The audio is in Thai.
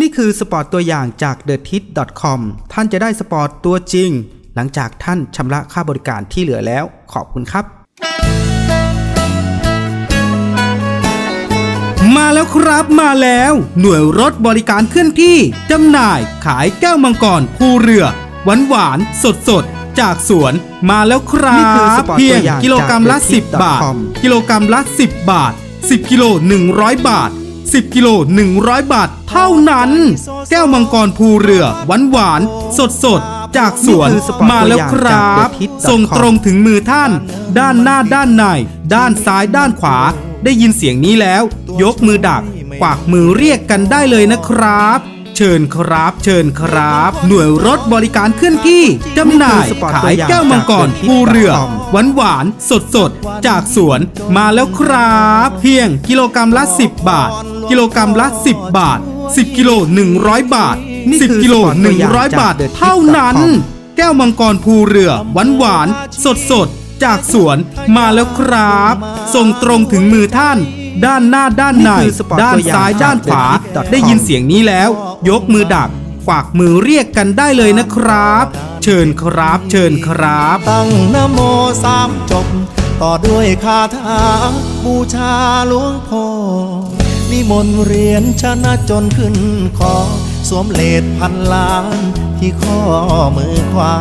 นี่คือสปอร์ตตัวอย่างจาก t h e t i t c o m ท่านจะได้สปอร์ตตัวจริง หลังจากท่านชำระค่าบริการที่เหลือแล้ว ขอบคุณครับ มาแล้วครับมาแล้ว หน่วยรถบริการเคลื่อนที่จำหน่ายขายแก้วมังกรภูเรือ หวานหวานสดสดๆจากสวนมาแล้วครันี่คือสบปอร์ตเพียงตัวอย่างกิโลกรัมละจาก10 บาท TheTip.com กิโลกรัมละ 10 บาท 10 กิโล 100 บาท 10 กิโล 100 บาท เท่านั้น แก้วมังกรภูเรือ หวานหวานสดสดๆจากสวนนี่คือสปอร์ตมาแล้วครัตัวอย่างบจาก TheTip.com ส่งตรงถึงมือท่าน ด้านหน้าด้านใน ด้านซ้ายด้านขวา ได้ยินเสียงนี้แล้ว ยกมือดักกวากมือเรียกกันได้เลยนะครับ เชิญครับ เชิญครับ หน่วยรถบริการเคลื่อนที่จำหน่ายขายแก้วมังกรจากภูเรือหวานหวานสดสดจากสวนมาแล้วครับ เพียงกิโลกรรัมละ 10 บาท กิโลกรรัมละ 10 บาท 10 กิโล 100 บาทนี่คือ10 กิโลสปอร์ตตัวอย่าง100 บาท เท่านั้น แก้วมังกรภูเรือหวานหวานสดสดจากสวนมาแล้วครับ ส่งตรงถึงมือท่าน ด้านหน้าด้านในนี่คือสปอร์ตด้านตัวอย่างซ้ายจากด้านขวา TheTip.com ได้ยินเสียงนี้แล้ว ยกมือดักฝากมือเรียกกันได้เลยนะครับ เชิญครับเชิญครับ ตั้งนะโมสามจบ ต่อด้วยคาถาบูชาหลวงพ่อนิมนต์เรียนชนะจนขึ้นคอสวมเลดพันล้านที่ข้อมือขวา